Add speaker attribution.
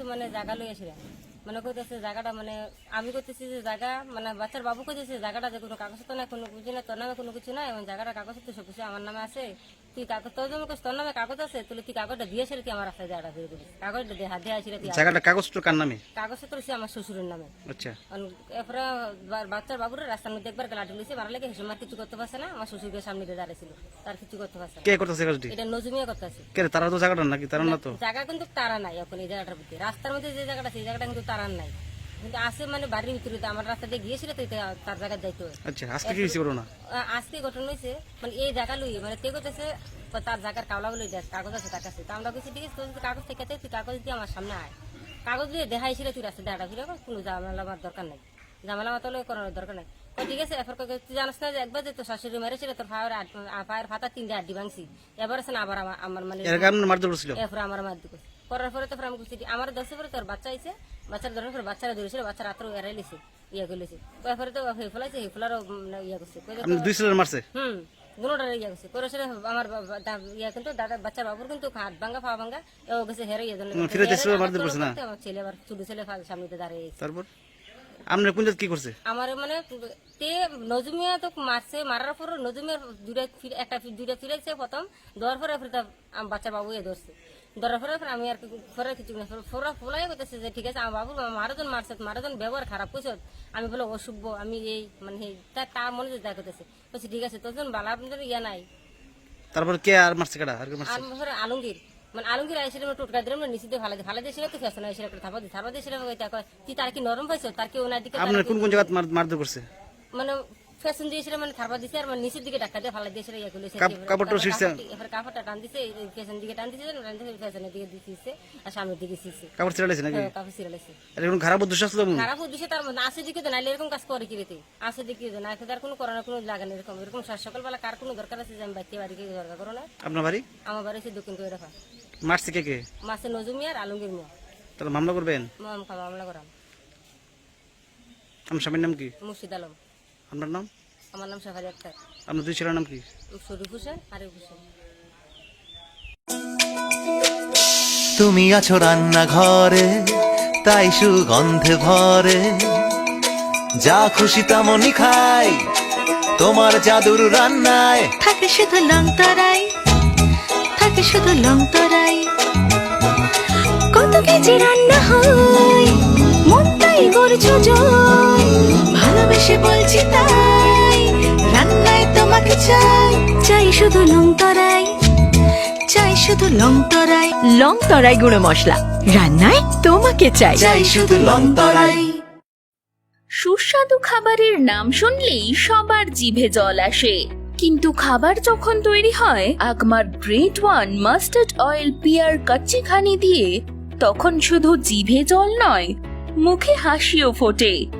Speaker 1: কিছু মানে জায়গা লই আসিরা মানে কইতেছে জায়গাটা মানে আমি কইতেছি যে জায়গা মানে বাচ্চার বাবু কইতেছে জায়গাটা যে কোনো কাগজ তো নাই, কোনো কিছু না তোর নামে কোনো কিছু নাই এবং জায়গাটা কাগজ তো সব কিছু আমার নামে আছে। তুই কাগজ তোর জন্য তোর নামে কাগজ আছে তুই তুই কাগজটা দিয়েছিল আমার রাস্তায় জায়গাটা দিবি কাগজটা দিয়ে হাত দিয়ে আসিরা তুই
Speaker 2: জায়গাটা কাগজটা কার নামে?
Speaker 1: কাগজটা তো রয়েছে আমার শ্বশুরের নামে
Speaker 2: আচ্ছা
Speaker 1: এরপরে বাচ্চার বাবুরা রাস্তার মধ্যে একবার লাঠি লিছে মারা লেগে হেসে কিছু করতে পারছে না আমার শ্বশুরকে সামনে দিয়ে তার কিছু করতে পারছে
Speaker 2: কে করতেছে কাজটি
Speaker 1: এটা নজুমিয়া করতে আছে
Speaker 2: কে তারা তো জায়গাটা নাকি তারা না তো
Speaker 1: জায়গা কিন্তু তারা নাই এখন এই জায়গাটার প্রতি রাস্তার মধ্যে যে জায়গাটা সেই জায়গাটা কিন্তু তারার নাই কিন্তু আছে মানে বাড়ির ভিতরে তো আমার রাস্তা দিয়ে গিয়েছিল তো এটা তার জায়গায় যাইতে হয়।
Speaker 2: আচ্ছা আজকে কি হয়েছে বলো না
Speaker 1: আজকে ঘটনা হয়েছে মানে এই জায়গা লই মানে তে করতেছে তার জায়গার কাগলা কাগজ আছে তার কাছে। তো আমরা বলছি ঠিক আছে কাগজ থেকে তুই কাগজ দিয়ে আমার সামনে আয়। কাগজ দিয়ে দেখাইছিল তুই রাস্তা দেখা ফিরে কোনো ঝামেলা আমার দরকার নাই। ঝামেলা মাতালে করানোর দরকার নাই। ঠিক আছে এরপর কই, তুই জানিস না যে একবার যে তোর শাশুড়ি মেরেছিল তোর পায়ের ফাতা তিনটে আড্ডি ভাঙছি। এবার আছে না আবার আমার- আমার মানে
Speaker 2: কারণে মারধর করছিল?
Speaker 1: এরপরে আমার করার পরে তো আমি আমার দশে পরে তোর বাচ্চা আইছে বাচ্চার ধরার পরে বাচ্চারা ধরেছিল বাচ্চা রাত্রে এড়াই লিছে ইয়ে করলেছে এরপরে তো হে ফেলাইছে হে ফেলারও ইয়ে করছে।
Speaker 2: দুই ছেলের মারছে?
Speaker 1: হুম ইয়ে করছে। আমার বা- বা- ইয়ে কিন্তু দাদা বাচ্চার বাবুর কিন্তু হাত পা ভাঙ্গা এ গেছে হেরে ইয়ে জন্য
Speaker 2: ফিরে মারধর করছে না?
Speaker 1: আমার ছেলে আবার ছোট ছেলে ফা- সামনে দাঁড়িয়ে
Speaker 2: তারপর? আপনার কোন কি করছে?
Speaker 1: আমার মানে তে নজুমিয়া তো মারছে মারার পর নজুমিয়া দুইটা একটা দুইটা ফিরেছে প্রথম দেওয়ার পরে বাচ্চা বাবু এ ধরছে। ধরার পরে ফিরে আমি আর কি- পরে কিছু না ফোরা ফোলাই করতেছে যে ঠিক আছে আমার বাবু মারাজন মারছে মারাজন ব্যবহার খারাপ করছে। আমি বলে অসুভ আমি এই মানে তার তার মনে যে যা করতেছে। বলছি ঠিক আছে তোর জন্য বালা আপনাদের ইয়া নাই।
Speaker 2: তারপর কে আর মারছে কাটা আর মারছে?
Speaker 1: আলমগীর। মানে আলমগীর আইসিলাম টোটকা দিলাম না নিচে ফালা দিয়ে ফালা দিয়েছিল তো ফেসন আইসিল একটা থাপা দিয়ে থাপা দিয়েছিলাম তুই তার কি নরম পাইছো? তার কি ওনার দিকে
Speaker 2: আপনার কোন কোন জায়গায় মারধর করছে?
Speaker 1: মানে ফ্যাশন দিয়েছিল মানে দিছে আর মানে নিচের দিকে দিয়ে ফালা দিয়েছিল ইয়ে
Speaker 2: কাপড়টা ছিঁড়ছে?
Speaker 1: এবার কাপড়টা টান দিছে ফ্যাশন দিকে টান দিছে টান দিছে ফ্যাশনের দিকে দিছে আর সামনের দিকে দিছে
Speaker 2: কাপড় নাকি?
Speaker 1: কাপড় ছিঁড়াইছে
Speaker 2: আর এখন খারাপ উদ্দেশ্য আছে তো
Speaker 1: খারাপ উদ্দেশ্যে তার মধ্যে দিকে তো নাইলে এরকম কাজ করে কি রেতে আসে দিকে তো না তার কোনো করানোর কোনো নেই এরকম। এরকম সকালবেলা কার কোনো দরকার আছে যে আমি বাচ্চা বাড়িকে দরকার করো না?
Speaker 2: আপনার বাড়ি?
Speaker 1: আমার বাড়ি হচ্ছে দক্ষিণ
Speaker 2: মারছে কে কে?
Speaker 1: মাসে নজুমিয়া আর আলমগীর মিয়া।
Speaker 2: তাহলে মামলা করবেন?
Speaker 1: মাম মামলা করাম।
Speaker 2: আমার স্বামীর নাম কি?
Speaker 1: মুর্শিদ আলম।
Speaker 2: আপনার নাম?
Speaker 1: আমার নাম সাফারি আক্তার।
Speaker 2: আপনার দুই ছেলের নাম কি?
Speaker 1: শরীফ হোসেন আরিফ হোসেন।
Speaker 3: তুমি আছো রান্না ঘরে তাই সুগন্ধে ভরে। যা খুশি তেমনই খাই তোমার জাদুর রান্নায়।
Speaker 4: থাকে শুধু লং তরাই থাকে শুধু লং তরাই। কত কেজি রান্না হয় মনটাই করছ জয় ভালোবেসে তাই। রান্নায় তোমাকে চাই চাই শুধু লং তরাই। চাই শুধু লং তরাই। লং তরাই গুঁড়ো মশলা। রান্নায় তোমাকে চাই।
Speaker 3: চাই শুধু লং তরাই।
Speaker 5: সুস্বাদু খাবারের নাম শুনলেই সবার জিভে জল আসে। কিন্তু খাবার যখন তৈরি হয় Agmark great one mustard oil Pure কাচ্চিখানি দিয়ে তখন শুধু জিভে জল নয় মুখে হাসিও ফোটে।